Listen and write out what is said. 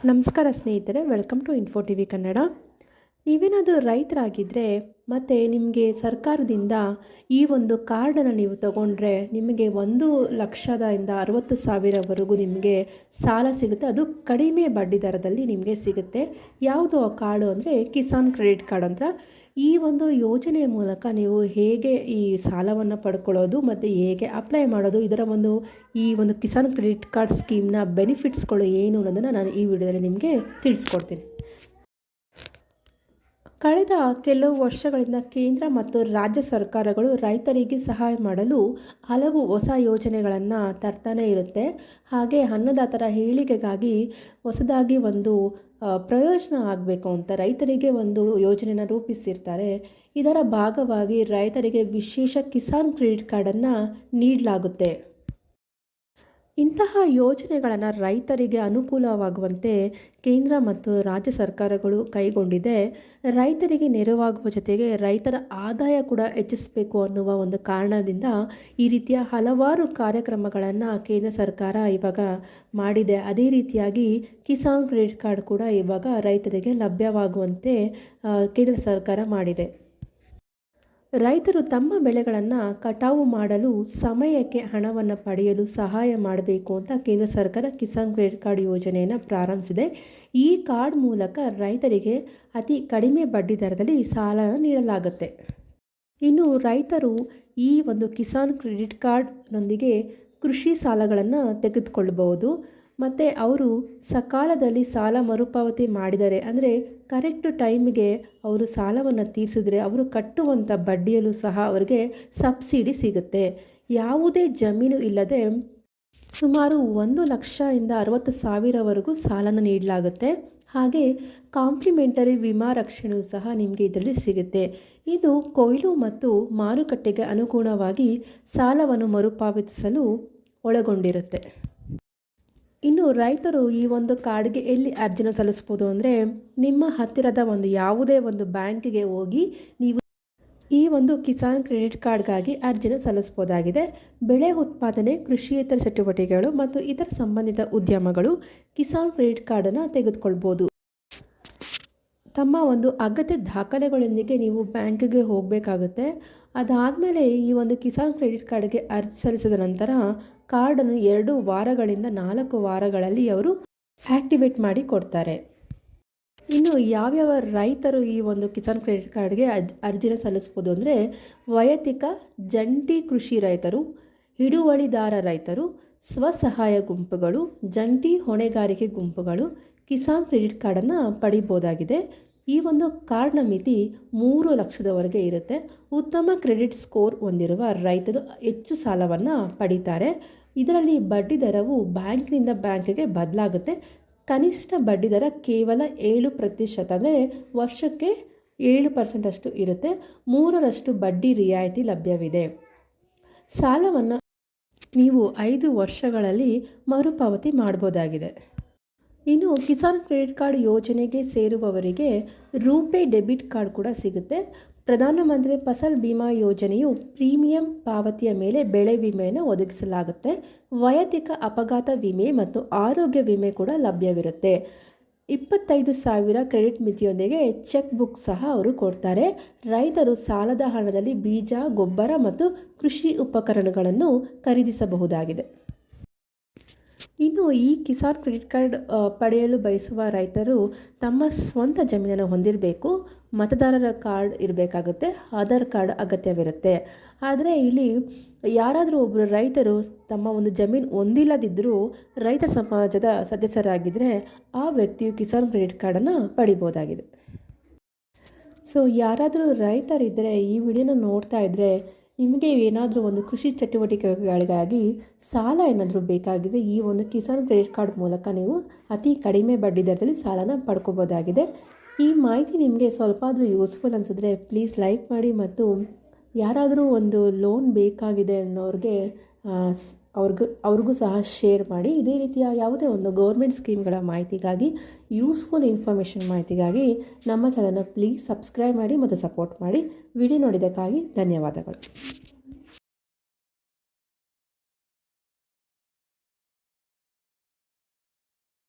ನಮಸ್ಕಾರ ಸ್ನೇಹಿತರೆ welcome to info T V Kannada ನೀವೇನಾದರೂ ರೈತರಾಗಿದ್ದರೆ ಮತ್ತು ನಿಮಗೆ ಸರ್ಕಾರದಿಂದ ಈ ಒಂದು ಕಾರ್ಡನ್ನು ನೀವು ತಗೊಂಡ್ರೆ ನಿಮಗೆ ಒಂದು ಲಕ್ಷದಿಂದ ಅರವತ್ತು ಸಾವಿರವರೆಗೂ ನಿಮಗೆ ಸಾಲ ಸಿಗುತ್ತೆ. ಅದು ಕಡಿಮೆ ಬಡ್ಡಿ ದರದಲ್ಲಿ ನಿಮಗೆ ಸಿಗುತ್ತೆ. ಯಾವುದು ಆ ಕಾರ್ಡು ಅಂದರೆ ಕಿಸಾನ್ ಕ್ರೆಡಿಟ್ ಕಾರ್ಡ್ ಅಂತ. ಈ ಒಂದು ಯೋಜನೆಯ ಮೂಲಕ ನೀವು ಹೇಗೆ ಈ ಸಾಲವನ್ನು ಪಡ್ಕೊಳ್ಳೋದು ಮತ್ತು ಹೇಗೆ ಅಪ್ಲೈ ಮಾಡೋದು, ಇದರ ಒಂದು ಈ ಒಂದು ಕಿಸಾನ್ ಕ್ರೆಡಿಟ್ ಕಾರ್ಡ್ ಸ್ಕೀಮ್ನ ಬೆನಿಫಿಟ್ಸ್ಗಳು ಏನು ಅನ್ನೋದನ್ನು ನಾನು ಈ ವಿಡಿಯೋದಲ್ಲಿ ನಿಮಗೆ ತಿಳಿಸ್ಕೊಡ್ತೀನಿ. ಕಳೆದ ಕೆಲವು ವರ್ಷಗಳಿಂದ ಕೇಂದ್ರ ಮತ್ತು ರಾಜ್ಯ ಸರ್ಕಾರಗಳು ರೈತರಿಗೆ ಸಹಾಯ ಮಾಡಲು ಹಲವು ಹೊಸ ಯೋಜನೆಗಳನ್ನು ತರ್ತಾನೆ ಇರುತ್ತೆ. ಹಾಗೆ ಅನ್ನದಾತರ ಹೇಳಿಕೆಗಾಗಿ ಹೊಸದಾಗಿ ಒಂದು ಪ್ರಯೋಜನ ಆಗಬೇಕು ಅಂತ ರೈತರಿಗೆ ಒಂದು ಯೋಜನೆನ ರೂಪಿಸಿರ್ತಾರೆ. ಇದರ ಭಾಗವಾಗಿ ರೈತರಿಗೆ ವಿಶೇಷ ಕಿಸಾನ್ ಕ್ರೆಡಿಟ್ ಕಾರ್ಡನ್ನು ನೀಡಲಾಗುತ್ತೆ. ಇಂತಹ ಯೋಜನೆಗಳನ್ನು ರೈತರಿಗೆ ಅನುಕೂಲವಾಗುವಂತೆ ಕೇಂದ್ರ ಮತ್ತು ರಾಜ್ಯ ಸರ್ಕಾರಗಳು ಕೈಗೊಂಡಿದೆ. ರೈತರಿಗೆ ನೆರವಾಗುವ ಜೊತೆಗೆ ರೈತರ ಆದಾಯ ಕೂಡ ಹೆಚ್ಚಿಸಬೇಕು ಅನ್ನುವ ಒಂದು ಕಾರಣದಿಂದ ಈ ರೀತಿಯ ಹಲವಾರು ಕಾರ್ಯಕ್ರಮಗಳನ್ನು ಕೇಂದ್ರ ಸರ್ಕಾರ ಇವಾಗ ಮಾಡಿದೆ. ಅದೇ ರೀತಿಯಾಗಿ ಕಿಸಾನ್ ಕ್ರೆಡಿಟ್ ಕಾರ್ಡ್ ಕೂಡ ಇವಾಗ ರೈತರಿಗೆ ಲಭ್ಯವಾಗುವಂತೆ ಕೇಂದ್ರ ಸರ್ಕಾರ ಮಾಡಿದೆ. ರೈತರು ತಮ್ಮ ಬೆಳೆಗಳನ್ನು ಕಟಾವು ಮಾಡಲು ಸಮಯಕ್ಕೆ ಹಣವನ್ನು ಪಡೆಯಲು ಸಹಾಯ ಮಾಡಬೇಕು ಅಂತ ಕೇಂದ್ರ ಸರ್ಕಾರ ಕಿಸಾನ್ ಕ್ರೆಡಿಟ್ ಕಾರ್ಡ್ ಯೋಜನೆಯನ್ನು ಪ್ರಾರಂಭಿಸಿದೆ. ಈ ಕಾರ್ಡ್ ಮೂಲಕ ರೈತರಿಗೆ ಅತಿ ಕಡಿಮೆ ಬಡ್ಡಿ ದರದಲ್ಲಿ ಸಾಲ ನೀಡಲಾಗುತ್ತೆ. ಇನ್ನು ರೈತರು ಈ ಒಂದು ಕಿಸಾನ್ ಕ್ರೆಡಿಟ್ ಕಾರ್ಡ್ನೊಂದಿಗೆ ಕೃಷಿ ಸಾಲಗಳನ್ನು ತೆಗೆದುಕೊಳ್ಳಬಹುದು ಮತ್ತು ಅವರು ಸಕಾಲದಲ್ಲಿ ಸಾಲ ಮರುಪಾವತಿ ಮಾಡಿದರೆ, ಅಂದರೆ ಕರೆಕ್ಟ್ ಟೈಮಿಗೆ ಅವರು ಸಾಲವನ್ನು ತೀರಿಸಿದ್ರೆ ಅವರು ಕಟ್ಟುವಂಥ ಬಡ್ಡಿಯಲ್ಲೂ ಸಹ ಅವರಿಗೆ ಸಬ್ಸಿಡಿ ಸಿಗುತ್ತೆ. ಯಾವುದೇ ಜಮೀನು ಇಲ್ಲದೆ ಸುಮಾರು ಒಂದು ಲಕ್ಷದಿಂದ ಅರವತ್ತು ಸಾವಿರವರೆಗೂ ಸಾಲನ ನೀಡಲಾಗುತ್ತೆ. ಹಾಗೆ ಕಾಂಪ್ಲಿಮೆಂಟರಿ ವಿಮಾ ರಕ್ಷಣೆಯೂ ಸಹ ನಿಮಗೆ ಇದರಲ್ಲಿ ಸಿಗುತ್ತೆ. ಇದು ಕೊಯ್ಲು ಮತ್ತು ಮಾರುಕಟ್ಟೆಗೆ ಅನುಗುಣವಾಗಿ ಸಾಲವನ್ನು ಮರುಪಾವತಿಸಲು ಒಳಗೊಂಡಿರುತ್ತೆ. ಇನ್ನು ರೈತರು ಈ ಒಂದು ಕಾರ್ಡ್ಗೆ ಎಲ್ಲಿ ಅರ್ಜಿನ ಸಲ್ಲಿಸ್ಬೋದು ಅಂದರೆ ನಿಮ್ಮ ಹತ್ತಿರದ ಒಂದು ಯಾವುದೇ ಒಂದು ಬ್ಯಾಂಕಿಗೆ ಹೋಗಿ ನೀವು ಈ ಒಂದು ಕಿಸಾನ್ ಕ್ರೆಡಿಟ್ ಕಾರ್ಡ್ಗಾಗಿ ಅರ್ಜಿನ ಸಲ್ಲಿಸ್ಬೋದಾಗಿದೆ. ಬೆಳೆ ಉತ್ಪಾದನೆ ಕೃಷಿಯೇತರ ಚಟುವಟಿಕೆಗಳು ಮತ್ತು ಇತರ ಸಂಬಂಧಿತ ಉದ್ಯಮಗಳು ಕಿಸಾನ್ ಕ್ರೆಡಿಟ್ ಕಾರ್ಡನ್ನು ತೆಗೆದುಕೊಳ್ಬೋದು. ತಮ್ಮ ಒಂದು ಅಗತ್ಯ ದಾಖಲೆಗಳೊಂದಿಗೆ ನೀವು ಬ್ಯಾಂಕಿಗೆ ಹೋಗಬೇಕಾಗುತ್ತೆ. ಅದಾದಮೇಲೆ ಈ ಒಂದು ಕಿಸಾನ್ ಕ್ರೆಡಿಟ್ ಕಾರ್ಡ್ಗೆ ಅರ್ಜಿ ಸಲ್ಲಿಸಿದ ನಂತರ ಕಾರ್ಡನ್ನು ಎರಡು ವಾರಗಳಿಂದ ನಾಲ್ಕು ವಾರಗಳಲ್ಲಿ ಅವರು ಆ್ಯಕ್ಟಿವೇಟ್ ಮಾಡಿ ಕೊಡ್ತಾರೆ. ಇನ್ನು ಯಾವ್ಯಾವ ರೈತರು ಈ ಒಂದು ಕಿಸಾನ್ ಕ್ರೆಡಿಟ್ ಕಾರ್ಡ್ಗೆ ಅರ್ಜಿನ ಸಲ್ಲಿಸ್ಬೋದು ಅಂದರೆ ವೈಯಕ್ತಿಕ ಜಂಟಿ ಕೃಷಿ ರೈತರು, ಹಿಡುವಳಿದಾರ ರೈತರು, ಸ್ವಸಹಾಯ ಗುಂಪುಗಳು, ಜಂಟಿ ಹೊಣೆಗಾರಿಕೆ ಗುಂಪುಗಳು ಕಿಸಾನ್ ಕ್ರೆಡಿಟ್ ಕಾರ್ಡನ್ನು ಪಡಿಬೋದಾಗಿದೆ. ಈ ಒಂದು ಕಾರ್ಡ್ನ ಮಿತಿ ಮೂರು ಲಕ್ಷದವರೆಗೆ ಇರುತ್ತೆ. ಉತ್ತಮ ಕ್ರೆಡಿಟ್ ಸ್ಕೋರ್ ಹೊಂದಿರುವ ರೈತರು ಹೆಚ್ಚು ಸಾಲವನ್ನು ಪಡೀತಾರೆ. ಇದರಲ್ಲಿ ಬಡ್ಡಿ ದರವು ಬ್ಯಾಂಕ್ನಿಂದ ಬ್ಯಾಂಕ್ಗೆ ಬದಲಾಗುತ್ತೆ. ಕನಿಷ್ಠ ಬಡ್ಡಿ ದರ ಕೇವಲ ಏಳು ಪ್ರತಿಶತ ಅಂದರೆ ವರ್ಷಕ್ಕೆ ಏಳು ಪರ್ಸೆಂಟಷ್ಟು ಇರುತ್ತೆ. ಮೂರರಷ್ಟು ಬಡ್ಡಿ ರಿಯಾಯಿತಿ ಲಭ್ಯವಿದೆ. ಸಾಲವನ್ನು ನೀವು ಐದು ವರ್ಷಗಳಲ್ಲಿ ಮರುಪಾವತಿ ಮಾಡ್ಬೋದಾಗಿದೆ. ಇನ್ನು ಕಿಸಾನ್ ಕ್ರೆಡಿಟ್ ಕಾರ್ಡ್ ಯೋಜನೆಗೆ ಸೇರುವವರಿಗೆ ರೂಪೇ ಡೆಬಿಟ್ ಕಾರ್ಡ್ ಕೂಡ ಸಿಗುತ್ತೆ. ಪ್ರಧಾನಮಂತ್ರಿ ಫಸಲ್ ಬಿಮಾ ಯೋಜನೆಯು ಪ್ರೀಮಿಯಂ ಪಾವತಿಯ ಮೇಲೆ ಬೆಳೆ ವಿಮೆಯನ್ನು ಒದಗಿಸಲಾಗುತ್ತೆ. ವೈಯಕ್ತಿಕ ಅಪಘಾತ ವಿಮೆ ಮತ್ತು ಆರೋಗ್ಯ ವಿಮೆ ಕೂಡ ಲಭ್ಯವಿರುತ್ತೆ. ಇಪ್ಪತ್ತೈದು ಸಾವಿರ ಕ್ರೆಡಿಟ್ ಮಿತಿಯೊಂದಿಗೆ ಚೆಕ್ ಬುಕ್ ಸಹ ಅವರು ಕೊಡ್ತಾರೆ. ರೈತರು ಸಾಲದ ಹಣದಲ್ಲಿ ಬೀಜ, ಗೊಬ್ಬರ ಮತ್ತು ಕೃಷಿ ಉಪಕರಣಗಳನ್ನು ಖರೀದಿಸಬಹುದಾಗಿದೆ. ಇನ್ನು ಈ ಕಿಸಾನ್ ಕ್ರೆಡಿಟ್ ಕಾರ್ಡ್ ಪಡೆಯಲು ಬಯಸುವ ರೈತರು ತಮ್ಮ ಸ್ವಂತ ಜಮೀನನ್ನು ಹೊಂದಿರಬೇಕು, ಮತದಾರರ ಕಾರ್ಡ್ ಇರಬೇಕಾಗುತ್ತೆ, ಆಧಾರ್ ಕಾರ್ಡ್ ಅಗತ್ಯವಿರುತ್ತೆ. ಆದರೆ ಇಲ್ಲಿ ಯಾರಾದರೂ ಒಬ್ಬರು ರೈತರು ತಮ್ಮ ಒಂದು ಜಮೀನು ಹೊಂದಿಲ್ಲದಿದ್ದರೂ ರೈತ ಸಮಾಜದ ಸದಸ್ಯರಾಗಿದ್ದರೆ ಆ ವ್ಯಕ್ತಿಯು ಕಿಸಾನ್ ಕ್ರೆಡಿಟ್ ಕಾರ್ಡನ್ನು ಪಡಿಬೋದಾಗಿದೆ. ಸೊ, ಯಾರಾದರೂ ರೈತರಿದ್ದರೆ ಈ ವಿಡಿಯೋನ ನೋಡ್ತಾ ಇದ್ದರೆ ನಿಮಗೆ ಏನಾದರೂ ಒಂದು ಕೃಷಿ ಚಟುವಟಿಕೆಗಳಿಗಾಗಿ ಸಾಲ ಏನಾದರೂ ಬೇಕಾಗಿದ್ದರೆ ಈ ಒಂದು ಕಿಸಾನ್ ಕ್ರೆಡಿಟ್ ಕಾರ್ಡ್ ಮೂಲಕ ನೀವು ಅತಿ ಕಡಿಮೆ ಬಡ್ಡಿ ದರದಲ್ಲಿ ಸಾಲನ ಪಡ್ಕೋಬೋದಾಗಿದೆ. ಈ ಮಾಹಿತಿ ನಿಮಗೆ ಸ್ವಲ್ಪ ಆದರೂ ಯೂಸ್ಫುಲ್ ಅನಿಸಿದ್ರೆ ಪ್ಲೀಸ್ ಲೈಕ್ ಮಾಡಿ ಮತ್ತು ಯಾರಾದರೂ ಒಂದು ಲೋನ್ ಬೇಕಾಗಿದೆ ಅನ್ನೋರಿಗೆ ಅವ್ರಿಗೂ ಅವ್ರಿಗೂ ಸಹ ಶೇರ್ ಮಾಡಿ. ಇದೇ ರೀತಿಯ ಯಾವುದೇ ಒಂದು ಗೌರ್ಮೆಂಟ್ ಸ್ಕೀಮ್ಗಳ ಮಾಹಿತಿಗಾಗಿ ಯೂಸ್ಫುಲ್ ಇನ್ಫಾರ್ಮೇಷನ್ ಮಾಹಿತಿಗಾಗಿ ನಮ್ಮ ಚಾನಲ್ನ ಪ್ಲೀಸ್ ಸಬ್ಸ್ಕ್ರೈಬ್ ಮಾಡಿ ಮತ್ತು ಸಪೋರ್ಟ್ ಮಾಡಿ. ವಿಡಿಯೋ ನೋಡಿದ್ದಕ್ಕಾಗಿ ಧನ್ಯವಾದಗಳು.